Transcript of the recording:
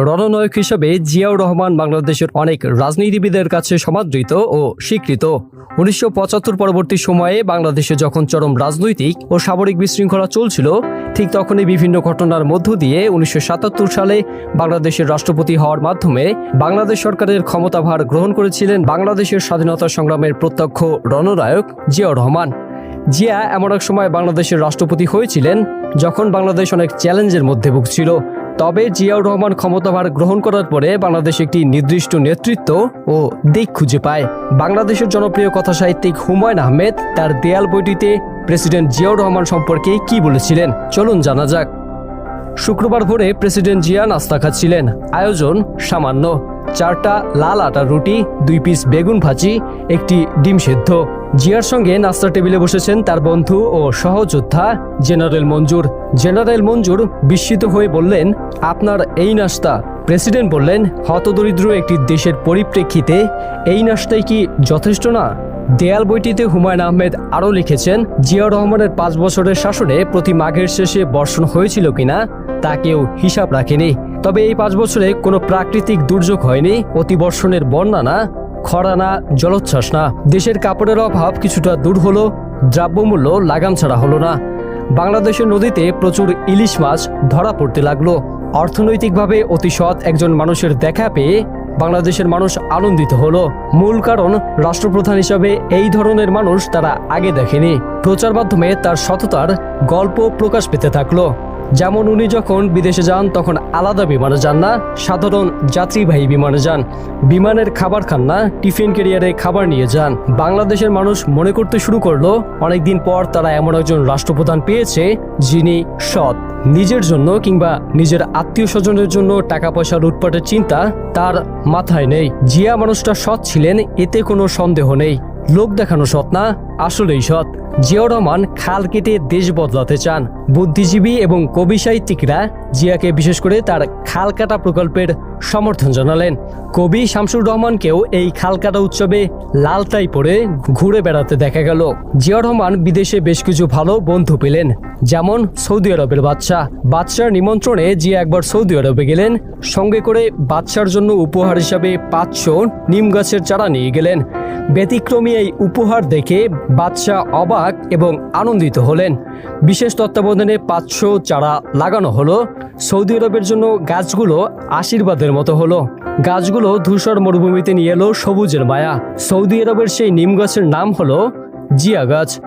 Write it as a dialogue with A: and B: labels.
A: রণনায়ক হিসেবে জিয়াউর রহমান বাংলাদেশের অনেক রাজনীতিবিদের কাছে সমাদৃত ও স্বীকৃত। উনিশশো পঁচাত্তর পরবর্তী সময়ে বাংলাদেশে যখন চরম রাজনৈতিক ও সামরিক বিশৃঙ্খলা চলছিল, ঠিক তখনই বিভিন্ন ঘটনার মধ্য দিয়ে উনিশশো সাতাত্তর সালে বাংলাদেশের রাষ্ট্রপতি হওয়ার মাধ্যমে বাংলাদেশ সরকারের ক্ষমতাভার গ্রহণ করেছিলেন বাংলাদেশের স্বাধীনতা সংগ্রামের প্রত্যক্ষ রণনায়ক জিয়াউর রহমান। জিয়া এমন এক সময় বাংলাদেশের রাষ্ট্রপতি হয়েছিলেন যখন বাংলাদেশ অনেক চ্যালেঞ্জের মধ্যে ভুগছিল। তবে জিয়াউর রহমান ক্ষমতাভার গ্রহণ করার পরে বাংলাদেশ একটি নির্দিষ্ট নেতৃত্ব ও দিক খুঁজে পায়। বাংলাদেশের জনপ্রিয় কথা সাহিত্যিক হুমায়ুন আহমেদ তার দেয়াল বইটিতে প্রেসিডেন্ট জিয়াউর রহমান সম্পর্কে কি বলেছিলেন? চলুন জানা যাক। শুক্রবার ভোরে প্রেসিডেন্ট জিয়া নাস্তা খাচ্ছিলেন। আয়োজন সামান্য। চারটা লাল আটার রুটি, দুই পিস বেগুন ভাজি, একটি ডিম সেদ্ধ। জিয়ার সঙ্গে নাস্তা টেবিলে বসেছেন তার বন্ধু ও সহযোদ্ধা জেনারেল মঞ্জুর। জেনারেল মঞ্জুর বিস্মিত হয়ে বললেন, আপনার এই নাস্তা, প্রেসিডেন্ট বললেন, হতদরিদ্র একটি দেশের পরিপ্রেক্ষিতে এই নাস্তাই কি যথেষ্ট না? দেয়াল বইটিতে হুমায়ুন আহমেদ আরও লিখেছেন, জিয়াউর রহমানের পাঁচ বছরের শাসনে প্রতি মাঘের শেষে বর্ষণ হয়েছিল কিনা, তা কেউ হিসাব রাখেনি। তবে এই পাঁচ বছরে কোনো প্রাকৃতিক দুর্যোগ হয়নি অতিবর্ষণের বন্যা না। খরা না জলোচ্ছ্বাস না দেশের কাপড়ের অভাব কিছুটা দূর হলো, দ্রব্যমূল্য লাগাম ছাড়া হলো না। বাংলাদেশের নদীতে প্রচুর ইলিশ মাছ ধরা পড়তে লাগল। অর্থনৈতিকভাবে অতি সৎ একজন মানুষের দেখা পেয়ে বাংলাদেশের মানুষ আনন্দিত হলো। মূল কারণ, রাষ্ট্রপ্রধান হিসাবে এই ধরনের মানুষ তারা আগে দেখেনি। প্রচার মাধ্যমে তার সততার গল্প প্রকাশ পেতে থাকল। যেমন উনি যখন বিদেশে যান, তখন আলাদা বিমানে যান না, সাধারণ যাত্রীবাহী বিমানে যান। বিমানের খাবার খান না, টিফিন ক্যারিয়ারে খাবার নিয়ে যান। বাংলাদেশের মানুষ মনে করতে শুরু করল, অনেকদিন পর তারা এমন একজন রাষ্ট্রপ্রধান পেয়েছে, যিনি সৎ। নিজের জন্য কিংবা নিজের আত্মীয় স্বজনের জন্য টাকা পয়সা লুটপাটের চিন্তা তার মাথায় নেই। জিয়া মানুষটা সৎ ছিলেন, এতে কোনো সন্দেহ নেই। লোক দেখানো সৎ না, আসলেই সৎ। জিয়াউর রহমান খাল কেটে দেশ বদলাতে চান। বুদ্ধিজীবী এবং কবি সাহিত্যিকরা জিয়াকে বিশেষ করে তার খাল কাটা প্রকল্পের সমর্থন জানালেন। কবি শামসুর রহমানকেও এই খাল কাটা উৎসবে লালটাই পরে ঘুরে বেড়াতে দেখা গেল। জিয়াউর রহমান বিদেশে বেশ কিছু ভালো বন্ধু পেলেন, যেমন সৌদি আরবের বাদশাহ। বাদশার নিমন্ত্রণে জিয়া একবার সৌদি আরবে গেলেন, সঙ্গে করে বাদশার জন্য উপহার হিসাবে পাঁচশো নিম গাছের চারা নিয়ে গেলেন। ব্যতিক্রমী এই উপহার দেখে বাদশাহ অবাক এবং আনন্দিত হলেন। বিশেষ তত্ত্বাবধানে পাঁচশো চারা লাগানো হলো। সৌদি আরবের জন্য গাছগুলো আশীর্বাদের মতো হলো। গাছগুলো ধূসর মরুভূমিতে নিয়ে এলো সবুজের মায়া। সৌদি আরবের সেই নিম গাছের নাম হলো জিয়া গাছ।